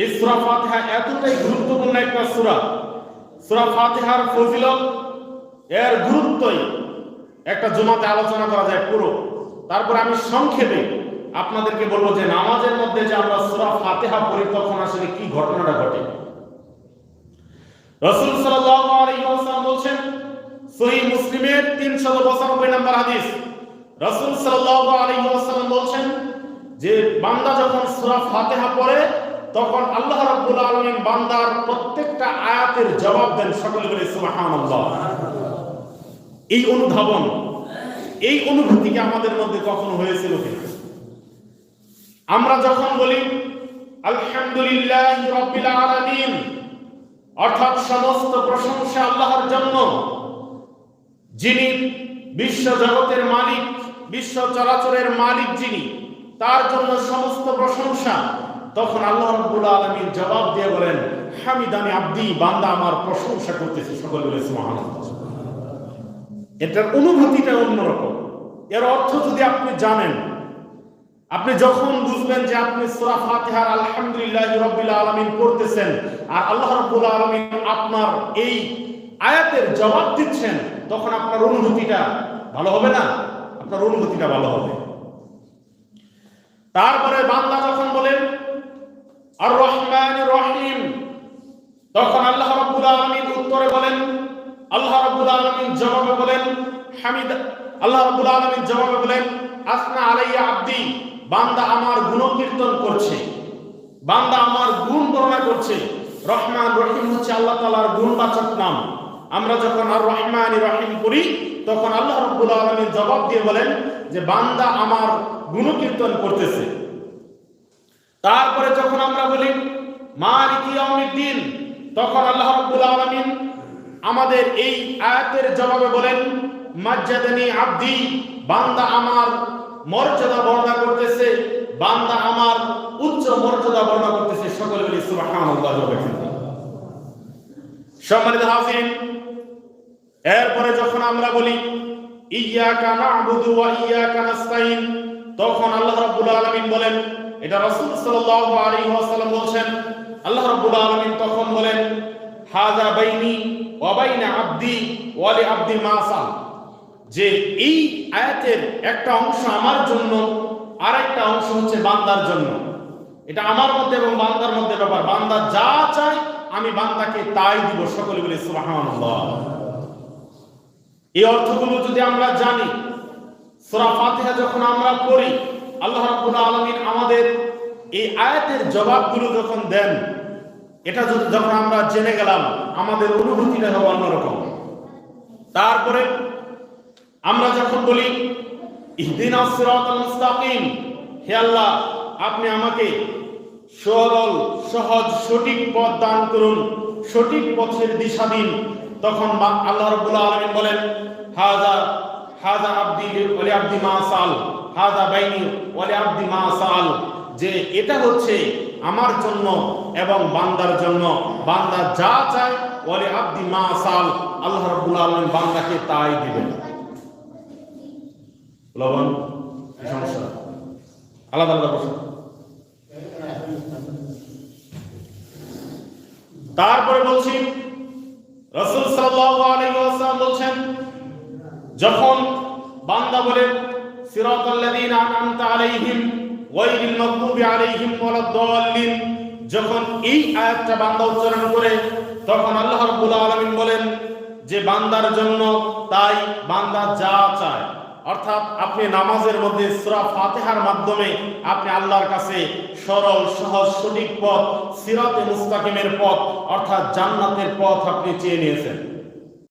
এই সূরা ফাতিহা এতটাই গুরুত্বপূর্ণ একটা সূরা। সূরা ফাতিহার ফজিলত, এর গুরুত্বই একটা জুমাতে আলোচনা করা যায় পুরো। তারপর আমি সংক্ষেপে আপনাদেরকে বলব যে নামাজের মধ্যে যে আমরা সূরা ফাতিহা পড়ি, তখন আসলে কি ঘটনাটা ঘটে? রাসূল সাল্লাল্লাহু আলাইহি ওয়াসাল্লাম বলছেন, সহিহ মুসলিমের 392 নম্বর হাদিস। রাসূল সাল্লাল্লাহু আলাইহি ওয়াসাল্লাম বলছেন যে বান্দা যখন সূরা ফাতিহা পড়ে তখন আল্লাহ রাব্বুল আলামিন বান্দার প্রত্যেকটা আয়াতের জবাব দেন সকলে বলে, সুবহানাল্লাহ। এই অনুধাবন, এই অনুভূতি কি আমাদের মধ্যে কখনো হয়েছিল কিনা আমরা যখন বলি, আলহামদুলিল্লাহ রাব্বিল আলামিন, অর্থাৎ সমস্ত প্রশংসা আল্লাহর জন্য, যিনি বিশ্ব জগতের মালিক, বিশ্ব চরাচরের মালিক যিনি, তার জন্য সমস্ত প্রশংসা তখন আল্লাহ রাব্বুল আলামিন জবাব দিয়ে বলেন, হামিদানি আব্দি, বান্দা আমার প্রশংসা করতেছে সকল বলে, সুবহানাল্লাহ। এটার অনুভূতিটা অন্যরকম। এর অর্থ যদি আপনি জানেন, আপনি যখন বুঝবেন যে আপনি সূরা ফাতিহার আলহামদুলিল্লাহ রাব্বিল আলামিন পড়তেছেন আর আল্লাহ রাব্বুল আলামিন আপনার এই আয়াতের জবাব দিচ্ছেন, তখন আপনার অনুভূতিটা ভালো হবে না? আপনার অনুভূতিটা ভালো হবে। তারপরে বান্দা যখন বলেন আর রহমান রহিম। তখন আল্লাহ রাব্বুল আলামিন উত্তরে বলেন, আল্লাহ রাব্বুল আলামিন জবাবে বলেন, হামিদ, আল্লাহ রাব্বুল আলামিন জবাবে বলেন, আসনা আলাইয়া আব্দি, বান্দা আমার গুণকীর্তন করছে, বান্দা আমার গুণ বর্ণনা করছে। রহমান রহিম হচ্ছে আল্লাহ তাআলার গুণবাচক নাম। আমরা যখন আর রহমান রহিম করি তখন আল্লাহ রাব্বুল আলামিন জবাব দিয়ে বলেন যে, বান্দা আমার গুণকীর্তন করতেছে। তারপরে যখন আমরা বলি, মালিক ইয়াউমিদ্দিন, তখন আল্লাহ রাব্বুল আলামিন আমাদের এই আয়াতের জবাবে বলেন, মাজ্জাদানি আব্দি, বান্দা আমার মর্যাদা বর্ণনা করতেছে, বান্দা আমার উচ্চ মর্যাদা বর্ণনা করতেছে। সকলে বলি, সুবহানাল্লাহ সম্মানিত হাজিরিন এরপরে যখন আমরা বলি ইয়াকা না'বুদু ওয়া ইয়াকা নাস্তাইন তখন আল্লাহ রাব্বুল আলামিন বলেন, এটা রাসূল সাল্লাল্লাহু আলাইহি ওয়াসাল্লাম বলছেন, আল্লাহ রাব্বুল আলামিন তখন বলেন, হাযা বাইনি ওয়া বাইনা আবদি ওয়া লি আবদি মা সাল যে এই আয়াতের একটা অংশ আমার জন্য আর একটা অংশ হচ্ছে বান্দার জন্য। এটা আমার মধ্যে এবং বান্দার মধ্যে ব্যাপার। বান্দা যা চায়, আমি বান্দাকে তাই দিব। সকলে বলে, সুবহানাল্লাহ। এই অর্থগুলো যদি আমরা জানি সূরা ফাতিহা যখন আমরা পড়ি, আল্লাহ রাব্বুল আলামিন আমাদের এই আয়াতের জবাবগুলো যখন দেন, এটা যখন আমরা জেনে গেলাম, আমাদের অনুভূতিটা হবে অন্যরকম। তারপরে আমরা যখন বলি সিরাতাল মুস্তাকিম হে আল্লাহ, আপনি আমাকে সরল, সহজ, সঠিক পথ দান করুন, সঠিক পথের দিশা দিন। তখন আল্লাহ রাব্বুল আলামিন বলেন, হাযা হাযা আবদি ওয়ালি আবদি মা সাল হাযা বাইনি ওয়ালি আবদি মা সাল। যে এটা হচ্ছে আমার জন্য এবং বান্দার জন্য। বান্দা যা চায় ওয়ালি আবদি মা সাল, আল্লাহ রাব্বুল আলামিন বান্দাকে তাই দিবেন। লবণ? সমস্যা। আলাদা আলাদা প্রশ্ন। তারপরে বলছি, রাসূল সাল্লাল্লাহু আলাইহি ওয়াসাল্লাম বলছেন যখন বান্দা বলে, সিরাতাল্লাযীনা আনআমতা আলাইহিম গায়রিল মাগদুবি আলাইহিম ওয়ালাদ-দাল্লিন যখন এই আয়াতটা বান্দা উচ্চারণ করে, তখন আল্লাহ রাব্বুল আলামিন বলেন যে, বান্দার জন্য তাই বান্দা যা চায়। অর্থাৎ আপনি নামাজের মধ্যে সূরা ফাতেহার মাধ্যমে আপনি আল্লাহর কাছে সরল, সহজ, সঠিক পথ, সিরাতে মুস্তাকিমের পথ, অর্থাৎ জান্নাতের পথ আপনি চেয়ে নিয়েছেন।